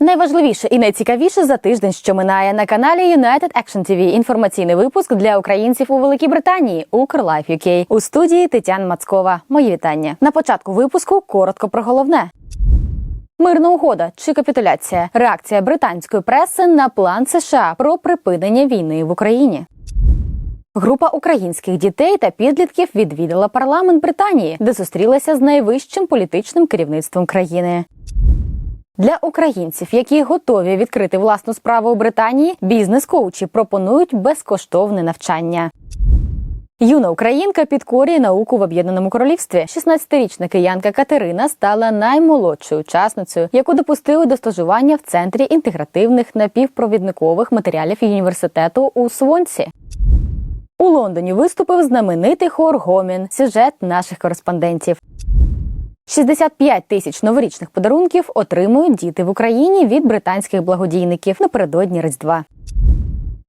Найважливіше і найцікавіше за тиждень, що минає на каналі United Action TV. Інформаційний випуск для українців у Великій Британії Укрлайф UK. у студії Тетяна Мацкова. Мої вітання. На початку випуску коротко про головне. Мирна угода чи капітуляція. Реакція британської преси на план США про припинення війни в Україні. Група українських дітей та підлітків відвідала парламент Британії, де зустрілася з найвищим політичним керівництвом країни. Для українців, які готові відкрити власну справу у Британії, бізнес-коучі пропонують безкоштовне навчання. Юна українка підкорює науку в об'єднаному королівстві. 16-річна киянка Катерина стала наймолодшою учасницею, яку допустили до стажування в центрі інтегративних напівпровідникових матеріалів університету у Свонсі. У Лондоні виступив знаменитий хор Гомін. Сюжет наших кореспондентів. 65 тисяч новорічних подарунків отримують діти в Україні від британських благодійників напередодні Різдва.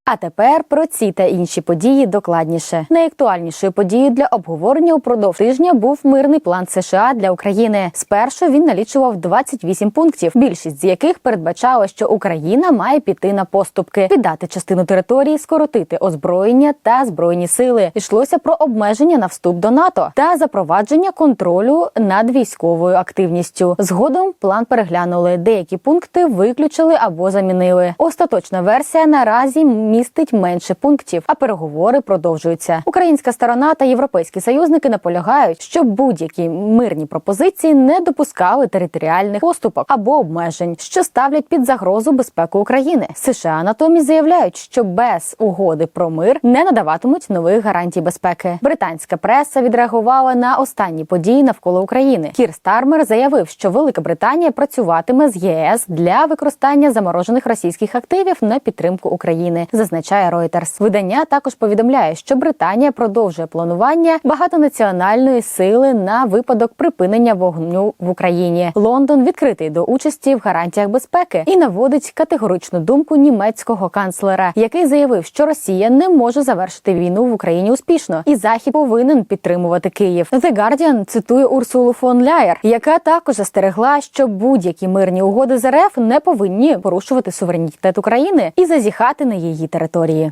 А тепер про ці та інші події докладніше. Найактуальнішою подією для обговорення упродовж тижня був мирний план США для України. Спершу він налічував 28 пунктів, більшість з яких передбачала, що Україна має піти на поступки, віддати частину території, скоротити озброєння та збройні сили. Йшлося про обмеження на вступ до НАТО та запровадження контролю над військовою активністю. Згодом план переглянули. Деякі пункти виключили або замінили. Остаточна версія наразі містить менше пунктів, а переговори продовжуються. Українська сторона та європейські союзники наполягають, щоб будь-які мирні пропозиції не допускали територіальних поступок або обмежень, що ставлять під загрозу безпеку України. США натомість заявляють, що без угоди про мир не надаватимуть нових гарантій безпеки. Британська преса відреагувала на останні події навколо України. Кір Стармер заявив, що Велика Британія працюватиме з ЄС для використання заморожених російських активів на підтримку України. Зазначає Reuters. Видання також повідомляє, що Британія продовжує планування багатонаціональної сили на випадок припинення вогню в Україні. Лондон відкритий до участі в гарантіях безпеки і наводить категоричну думку німецького канцлера, який заявив, що Росія не може завершити війну в Україні успішно, і Захід повинен підтримувати Київ. The Guardian цитує Урсулу фон Ляєр, яка також застерегла, що будь-які мирні угоди з РФ не повинні порушувати суверенітет України і зазіхати на її території.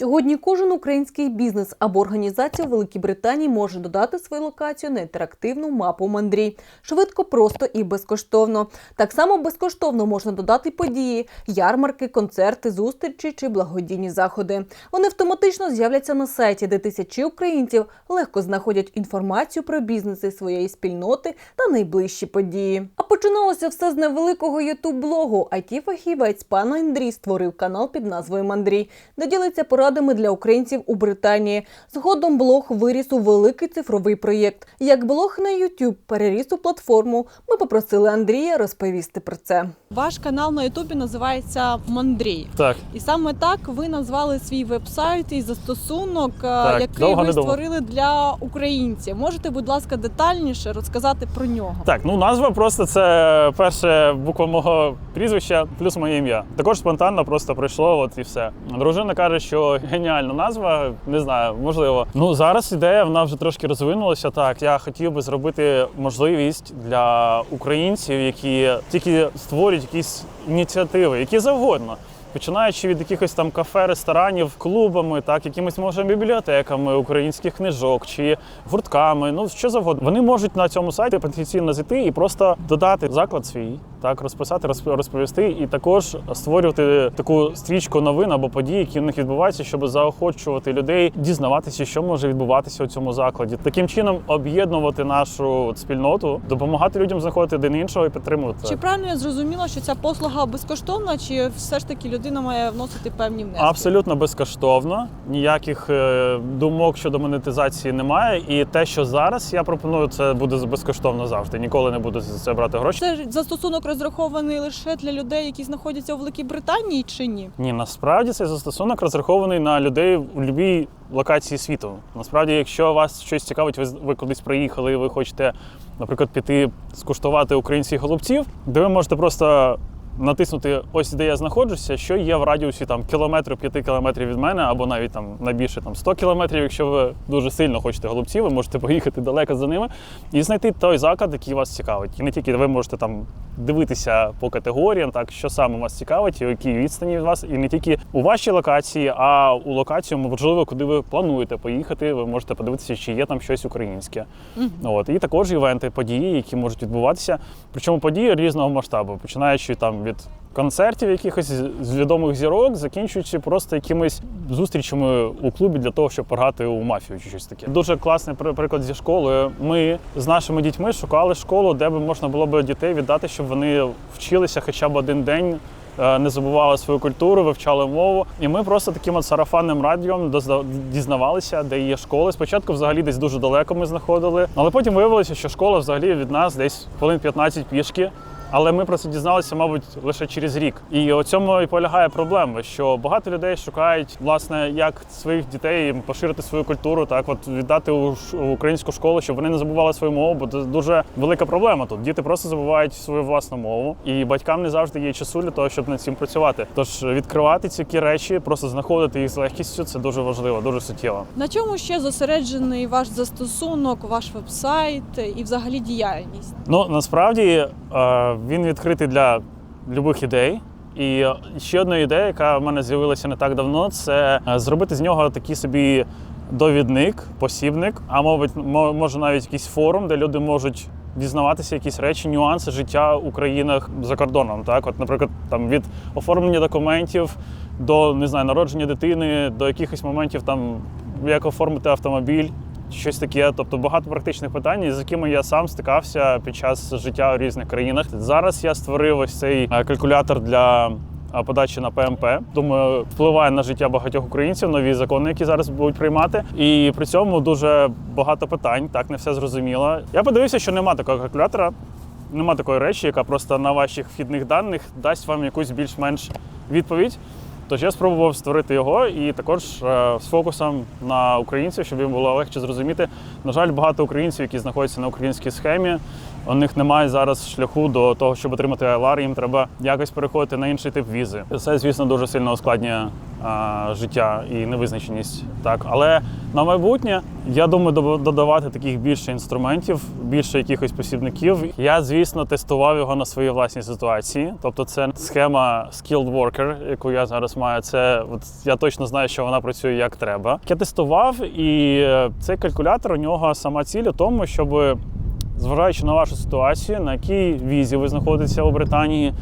Сьогодні кожен український бізнес або організація у Великій Британії може додати свою локацію на інтерактивну мапу мандрій швидко, просто і безкоштовно. Так само безкоштовно можна додати події, ярмарки, концерти, зустрічі чи благодійні заходи. Вони автоматично з'являться на сайті, де тисячі українців легко знаходять інформацію про бізнеси своєї спільноти та найближчі події. А починалося все з невеликого ютуб-блогу. it фахівець пан Андрій створив канал під назвою Мандрій, де ділиться порадами для українців у Британії. Згодом блог виріс у великий цифровий проєкт. Як блог на YouTube переріс у платформу, ми попросили Андрія розповісти про це. Ваш канал на Ютубі називається Мандрій, Так, і саме так ви назвали свій веб-сайт і застосунок, е, Так, який довго ви створили для українців. Можете, будь ласка, детальніше розказати про нього? так, ну назва просто це перша буква мого прізвища плюс моє ім'я. Також спонтанно просто прийшло, от і все. Дружина каже, що геніальна назва, не знаю, можливо. Ну зараз ідея вона вже трошки розвинулася. Так, я хотів би зробити можливість для українців, які тільки створюють якісь ініціативи, які завгодно. Починаючи від якихось там кафе, ресторанів, клубами, так, якимись може бібліотеками українських книжок чи гуртками, ну що завгодно. Вони можуть на цьому сайті потенційно зайти і просто додати заклад свій, так розписати, розп- розповісти, і також створювати таку стрічку новин або подій, які в них відбуваються, щоб заохочувати людей дізнаватися, що може відбуватися у цьому закладі. Таким чином об'єднувати нашу спільноту, допомагати людям знаходити один іншого і підтримувати. Чи правильно я зрозуміла, що ця послуга безкоштовна, чи все ж таки людина має вносити певні внески? Абсолютно безкоштовно, ніяких е, думок щодо монетизації немає. І те, що зараз я пропоную, це буде безкоштовно завжди. Ніколи не буду за це брати гроші. Це застосунок розрахований лише для людей, які знаходяться у Великій Британії, чи ні? Ні, насправді цей застосунок розрахований на людей у будь-якій локації світу. Насправді, якщо вас щось цікавить, ви, ви кудись приїхали, і ви хочете, наприклад, піти скуштувати українських голубців, де ви можете просто натиснути ось де я знаходжуся, що є в радіусі там кілометру, п'яти кілометрів від мене, або навіть там на більше там 100 кілометрів. Якщо ви дуже сильно хочете голубців, ви можете поїхати далеко за ними і знайти той заклад, який вас цікавить. І не тільки ви можете там дивитися по категоріям, так що саме вас цікавить, і у якій відстані від вас, і не тільки у вашій локації, а у локацію, можливо, куди ви плануєте поїхати. Ви можете подивитися, чи є там щось українське. От і також івенти, події, які можуть відбуватися. Причому події різного масштабу, починаючи там від концертів, якихось з- відомих зірок, закінчуючи просто якимись зустрічами у клубі для того, щоб пограти у мафію чи щось таке. Дуже класний приклад зі школою. Ми з нашими дітьми шукали школу, де би можна було б дітей віддати, щоб вони вчилися хоча б один день. е, Не забували свою культуру, вивчали мову, і ми просто таким от сарафанним радіо дозна- дізнавалися, де є школи. Спочатку взагалі десь дуже далеко ми знаходили, але потім виявилося, що школа взагалі від нас десь хвилин 15 пішки. Але ми про це дізналися, мабуть, лише через рік. І у цьому і полягає проблема, що багато людей шукають, власне, як своїх дітей поширити свою культуру, так от віддати у, українську школу, щоб вони не забували свою мову, бо це дуже велика проблема тут. Діти просто забувають свою власну мову, і батькам не завжди є часу для того, щоб над цим працювати. Тож відкривати ці речі, просто знаходити їх з легкістю, це дуже важливо, дуже суттєво. На чому ще зосереджений ваш застосунок, ваш вебсайт і взагалі діяльність? Ну насправді е, він відкритий для любих ідей. І е, ще одна ідея, яка в мене з'явилася не так давно, це е, зробити з нього такий собі довідник, посібник, а мабуть, мо- може навіть якийсь форум, де люди можуть дізнаватися якісь речі, нюанси життя у країнах за кордоном. Так, от, наприклад, там від оформлення документів до не знаю, народження дитини, до якихось моментів там як оформити автомобіль. Щось таке, тобто багато практичних питань, з якими я сам стикався під час життя у різних країнах. Зараз я створив ось цей е, калькулятор для е, подачі на ПМП. Думаю, впливає на життя багатьох українців, нові закони, які зараз будуть приймати. І при цьому дуже багато питань, так не все зрозуміло. Я подивився, що нема такого калькулятора, нема такої речі, яка просто на ваших вхідних даних дасть вам якусь більш-менш відповідь. Тож я спробував створити його і також е, з фокусом на українців, щоб їм було легше зрозуміти. На жаль, багато українців, які знаходяться на українській схемі, у них немає зараз шляху до того, щоб отримати ILR, їм треба якось переходити на інший тип візи. Це, звісно, дуже сильно ускладнює життя і невизначеність. Так, але на майбутнє я думаю, додавати таких більше інструментів, більше якихось посібників. Я, звісно, тестував його на своїй власній ситуації. Тобто, це схема skilled worker, яку я зараз маю. Це от я точно знаю, що вона працює як треба. Я тестував, і е, цей калькулятор у нього сама ціль у тому, щоб зважаючи на вашу ситуацію, на якій візі ви знаходитеся у Британії.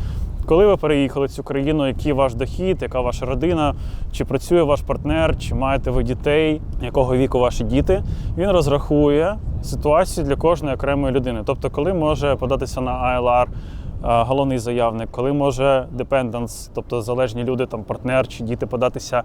Коли ви переїхали в цю країну, який ваш дохід, яка ваша родина, чи працює ваш партнер, чи маєте ви дітей, якого віку ваші діти, він розрахує ситуацію для кожної окремої людини. Тобто, коли може податися на ILR е, головний заявник, коли може dependents, тобто залежні люди, там партнер чи діти податися,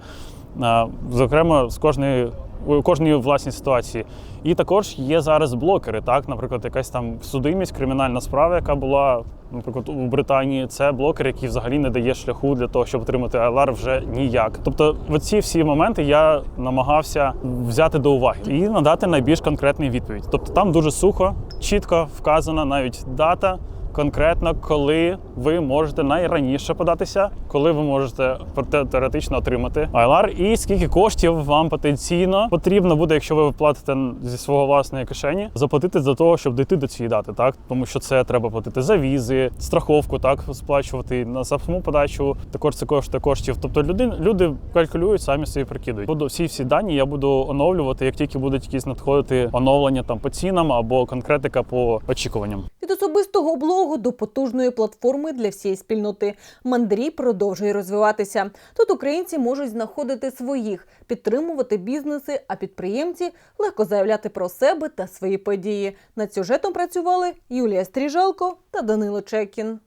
е, зокрема з кожної у кожній власній ситуації. І також є зараз блокери, так, наприклад, якась там судимість, кримінальна справа, яка була, наприклад, у Британії. Це блокер, який взагалі не дає шляху для того, щоб отримати ILR вже ніяк. Тобто, оці всі моменти я намагався взяти до уваги і надати найбільш конкретну відповідь. Тобто там дуже сухо, чітко вказана навіть дата. Конкретно, коли ви можете найраніше податися, коли ви можете те- теоретично отримати ILR, і скільки коштів вам потенційно потрібно буде, якщо ви платите зі свого власної кишені, заплатити за того, щоб дійти до цієї дати, так тому що це треба платити за візи, страховку, так сплачувати на саму подачу. Також це коштує коштів. Тобто люди, люди калькулюють, самі собі прикидують. Буду всі всі дані я буду оновлювати, як тільки будуть якісь надходити оновлення там по цінам або конкретика по очікуванням. Від особистого блогу до потужної платформи для всієї спільноти Мандрій продовжує розвиватися. Тут українці можуть знаходити своїх, підтримувати бізнеси, а підприємці легко заявляти про себе та свої події. Над сюжетом працювали Юлія Стріжалко та Данило Чекін.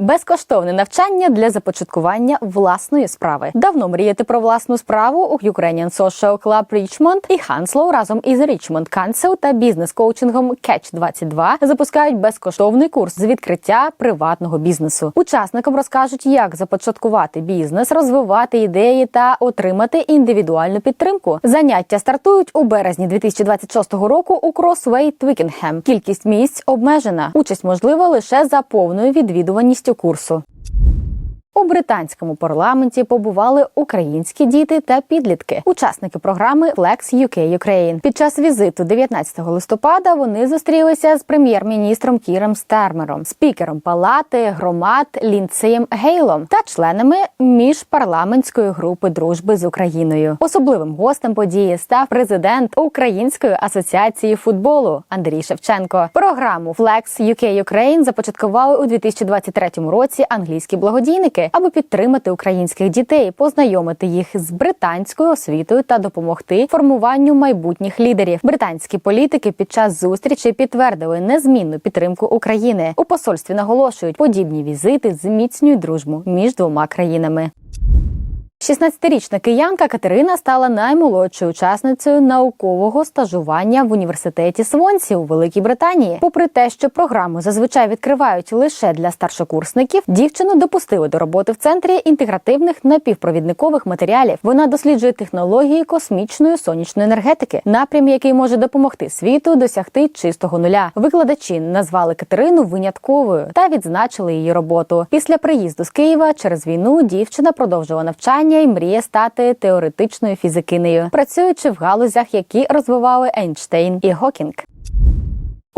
Безкоштовне навчання для започаткування власної справи. Давно мріяти про власну справу у Ukrainian Social Club Richmond і Hounslow разом із Richmond Council та бізнес-коучингом Catch 22 запускають безкоштовний курс з відкриття приватного бізнесу. Учасникам розкажуть, як започаткувати бізнес, розвивати ідеї та отримати індивідуальну підтримку. Заняття стартують у березні 2026 року у Crossway Twickenham. Кількість місць обмежена. Участь можлива лише за повною відвідуваністю повністю курсу. У британському парламенті побували українські діти та підлітки, учасники програми Flex UK Ukraine. Під час візиту 19 листопада вони зустрілися з прем'єр-міністром Кіром Стармером, спікером палати громад Лінцеєм Гейлом та членами міжпарламентської групи дружби з Україною. Особливим гостем події став президент Української асоціації футболу Андрій Шевченко. Програму Flex UK Ukraine започаткували у 2023 році англійські благодійники, аби підтримати українських дітей, познайомити їх з британською освітою та допомогти формуванню майбутніх лідерів. Британські політики під час зустрічі підтвердили незмінну підтримку України. У посольстві наголошують, подібні візити зміцнюють дружбу між двома країнами. 16-річна киянка Катерина стала наймолодшою учасницею наукового стажування в університеті Свонсі у Великій Британії. Попри те, що програму зазвичай відкривають лише для старшокурсників, дівчину допустили до роботи в центрі інтегративних напівпровідникових матеріалів. Вона досліджує технології космічної сонячної енергетики, напрям, який може допомогти світу досягти чистого нуля. Викладачі назвали Катерину винятковою та відзначили її роботу. Після приїзду з Києва через війну дівчина продовжила навчання і мріє стати теоретичною фізикинею, працюючи в галузях, які розвивали Ейнштейн і Гокінг.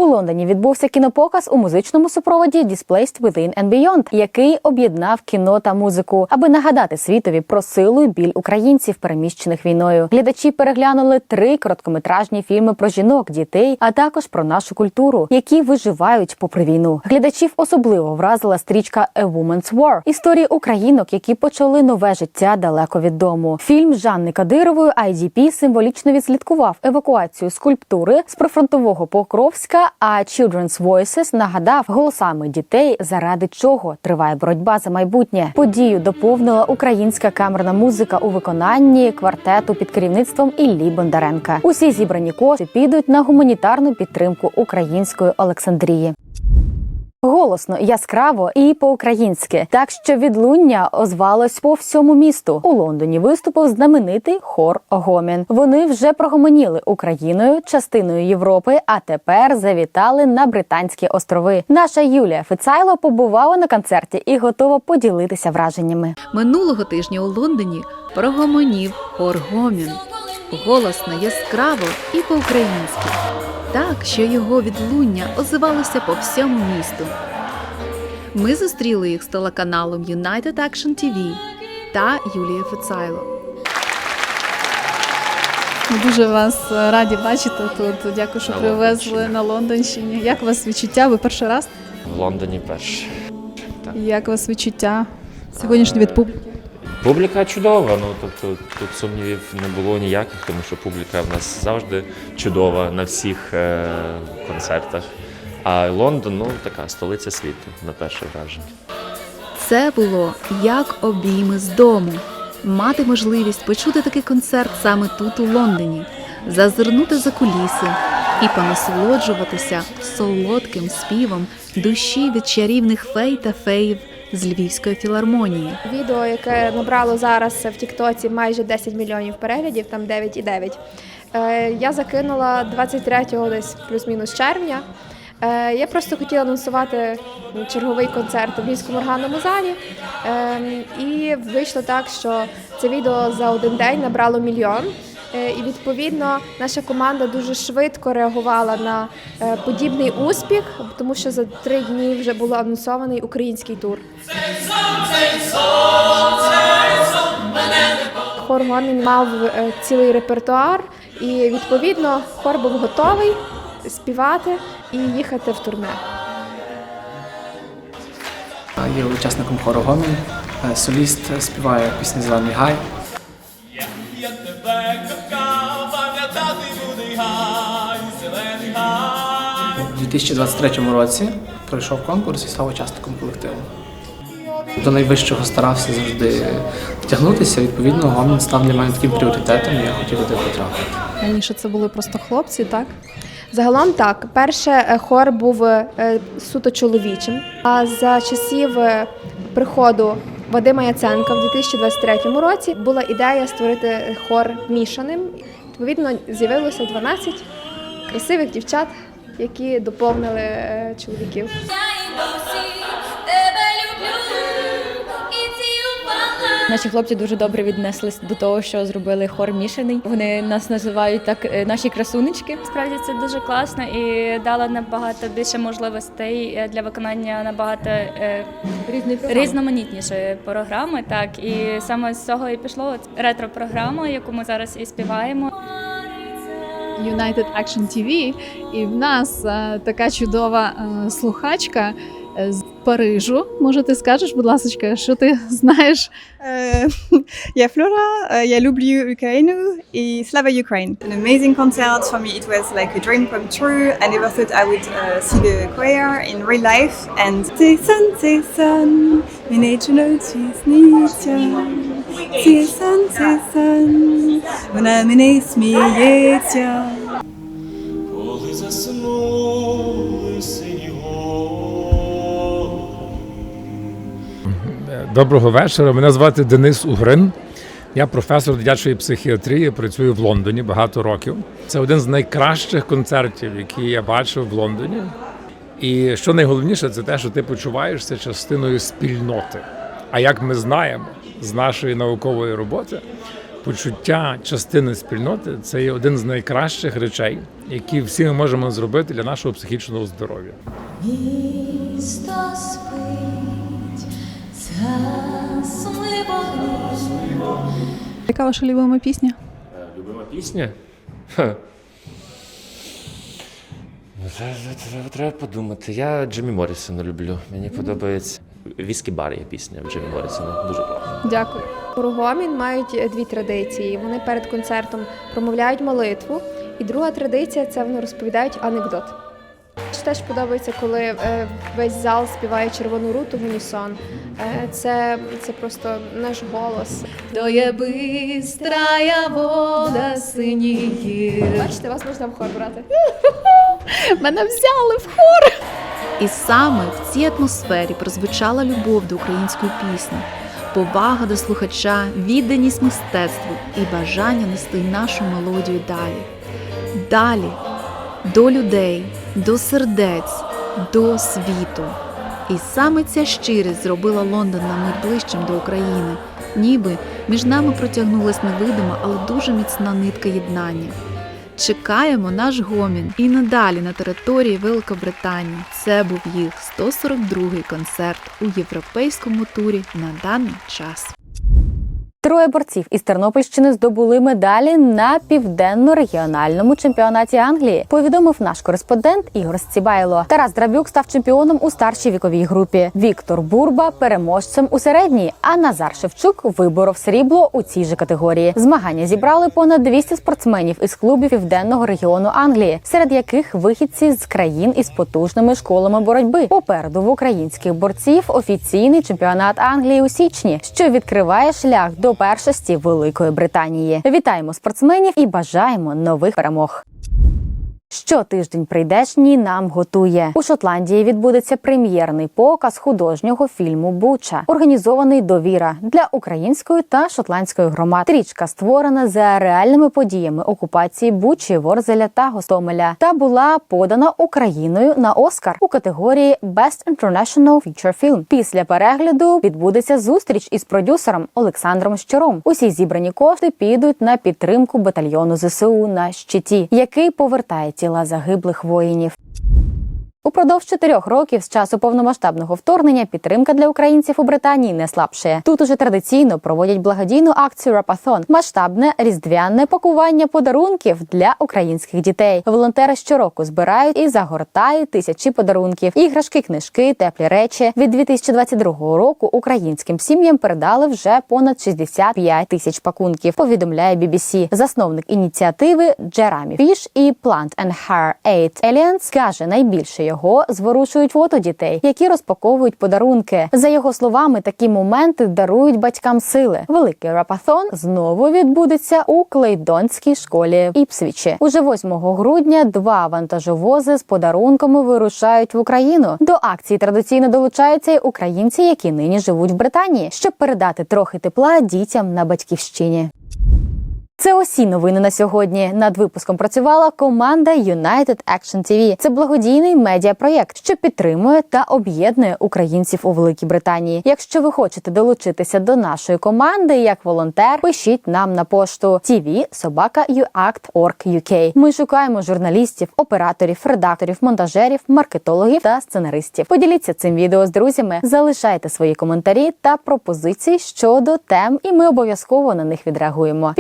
У Лондоні відбувся кінопоказ у музичному супроводі Displaced Within and Beyond, який об'єднав кіно та музику, аби нагадати світові про силу і біль українців, переміщених війною. Глядачі переглянули три короткометражні фільми про жінок, дітей, а також про нашу культуру, які виживають попри війну. Глядачів особливо вразила стрічка A Woman's War – історії українок, які почали нове життя далеко від дому. Фільм Жанни Кадирової IDP символічно відслідкував евакуацію скульптури з прифронтового Покровська. А Children's Voices нагадав голосами дітей, заради чого триває боротьба за майбутнє. Подію доповнила українська камерна музика у виконанні квартету під керівництвом Іллі Бондаренка. Усі зібрані кошти підуть на гуманітарну підтримку української Олександрії. Голосно, яскраво і по-українськи, так що відлуння озвалось по всьому місту. У Лондоні виступив знаменитий хор Гомін. Вони вже прогомоніли Україною, частиною Європи, а тепер завітали на Британські острови. Наша Юлія Фицайло побувала на концерті і готова поділитися враженнями. Минулого тижня у Лондоні прогомонів хор Гомін. Голосно, яскраво і по-українськи. Так, що його відлуння озивалося по всьому місту. Ми зустріли їх з телеканалом United Action TV та Юлія Фецайло. Ми дуже вас е, раді бачити тут. Дякую, що На привезли Лондонщині. на Лондонщині. Як у вас відчуття? Ви перший раз? В Лондоні перше. Як у вас відчуття сьогоднішній від публіки? Публіка чудова, ну тобто тут сумнівів не було ніяких, тому що публіка в нас завжди чудова на всіх е- концертах. А Лондон, ну така столиця світу на перше враження. Це було як обійми з дому. Мати можливість почути такий концерт саме тут, у Лондоні, зазирнути за куліси і понасолоджуватися солодким співом душі від чарівних фей та феїв з Львівської філармонії. Відео, яке набрало зараз в Тіктоці майже 10 мільйонів переглядів, там 9,9. Е, Я закинула 23-го десь плюс-мінус червня. Е, Я просто хотіла анонсувати черговий концерт у Львівському органному залі. Е, І вийшло так, що це відео за один день набрало мільйон. Е, І відповідно наша команда дуже швидко реагувала на е, подібний успіх, тому що за три дні вже було анонсований український тур. Хор Гомін мав е, цілий репертуар, і відповідно хор був готовий співати і їхати в турне. Є учасником хору Гомін. Соліст співає пісню Зелений гай. 2023 році пройшов конкурс і став учасником колективу. До найвищого старався завжди втягнутися. Відповідно, Гомін став для мене таким пріоритетом, і я хотів туди потрапити. Раніше це були просто хлопці, так? Загалом так, перше е, хор був е, суто чоловічим. А за часів е, приходу Вадима Яценка в 2023 році була ідея створити хор мішаним. Відповідно, з'явилося 12 красивих дівчат, які доповнили е, чоловіків. Наші хлопці дуже добре віднеслись до того, що зробили хор мішаний. Вони нас називають так е, наші красунечки. Справді це дуже класно і дало набагато більше можливостей е, для виконання набагато е, різноманітнішої програми. Так і саме з цього і пішло ретро-програма, яку ми зараз і співаємо. United Action TV, і в нас е, така чудова е, слухачка е, з Парижу. Може, ти скажеш, будь ласка, що ти знаєш? Я Флора, я люблю Україну і слава Україні. An amazing concert for me. It was like a dream come true. I never thought I would uh, see the choir in real life. And c'est sun, мене чоловічі сниться. C'est sun, вона мене сміється. Коли заснули сині Доброго вечора. Мене звати Денис Угрин. Я професор дитячої психіатрії, працюю в Лондоні багато років. Це один з найкращих концертів, які я бачив в Лондоні. І що найголовніше, це те, що ти почуваєшся частиною спільноти. А як ми знаємо з нашої наукової роботи, почуття частини спільноти це є один з найкращих речей, які всі ми можемо зробити для нашого психічного здоров'я. Місто спить. Яка ваша любима пісня? Любима пісня? Ха. Ну, треба подумати. Я Джиммі Моррісона люблю. Мені подобається. Віскі бар є пісня Джиммі Моррісона. Дуже класно. Дякую. Гомін мають дві традиції. Вони перед концертом промовляють молитву, і друга традиція це вони розповідають анекдот. Теж подобається, коли е, весь зал співає червону руту в унісон. Е, це, це просто наш голос. То є бистрая вода синіє. Бачите, вас можна в хор брати. Мене взяли в хор. І саме в цій атмосфері прозвучала любов до української пісні, повага до слухача, відданість мистецтву і бажання нести нашу мелодію далі. Далі до людей, до сердець, до світу. І саме ця щирість зробила Лондон на мить ближчим до України, ніби між нами протягнулась невидима, але дуже міцна нитка єднання. Чекаємо наш гомін і надалі на території Великобританії. Це був їх 142-й концерт у європейському турі на даний час. Троє борців із Тернопільщини здобули медалі на південно-регіональному чемпіонаті Англії. Повідомив наш кореспондент Ігор Сцібайло. Тарас Драбюк став чемпіоном у старшій віковій групі. Віктор Бурба переможцем у середній. А Назар Шевчук виборов срібло у цій же категорії. Змагання зібрали понад 200 спортсменів із клубів південного регіону Англії, серед яких вихідці з країн із потужними школами боротьби. Попереду в українських борців офіційний чемпіонат Англії у січні, що відкриває шлях до першості Великої Британії. Вітаємо спортсменів і бажаємо нових перемог. Щотиждень прийдешній нам готує у Шотландії. Відбудеться прем'єрний показ художнього фільму Буча, організований довіра для української та шотландської громад. Стрічка створена за реальними подіями окупації Бучі, Ворзеля та Гостомеля та була подана Україною на Оскар у категорії Best International Feature Film. Після перегляду відбудеться зустріч із продюсером Олександром Щором. Усі зібрані кошти підуть на підтримку батальйону ЗСУ на щиті, який повертає тіла загиблих воїнів. Упродовж чотирьох років з часу повномасштабного вторгнення підтримка для українців у Британії не слабшає. Тут уже традиційно проводять благодійну акцію Рапаthon – масштабне різдвяне пакування подарунків для українських дітей. Волонтери щороку збирають і загортають тисячі подарунків, іграшки, книжки, теплі речі. Від 2022 року українським сім'ям передали вже понад 65 тисяч пакунків. Повідомляє BBC. Засновник ініціативи Джерамі Фіш і Plant and Hair Aid Alliance каже, найбільше його зворушують фото дітей, які розпаковують подарунки. За його словами, такі моменти дарують батькам сили. Великий рапаthon знову відбудеться у Клейдонській школі Іпсвічі. Уже 8 грудня два вантажовози з подарунками вирушають в Україну. До акції традиційно долучаються й українці, які нині живуть в Британії, щоб передати трохи тепла дітям на батьківщині. Це усі новини на сьогодні. Над випуском працювала команда United Action TV. Це благодійний медіапроєкт, що підтримує та об'єднує українців у Великій Британії. Якщо ви хочете долучитися до нашої команди як волонтер, пишіть нам на пошту tv.sobaka.uact.org.uk. Ми шукаємо журналістів, операторів, редакторів, монтажерів, маркетологів та сценаристів. Поділіться цим відео з друзями, залишайте свої коментарі та пропозиції щодо тем, і ми обов'язково на них відреагуємо.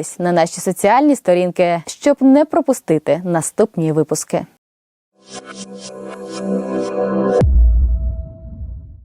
Підписуйтесь на наші соціальні сторінки, щоб не пропустити наступні випуски.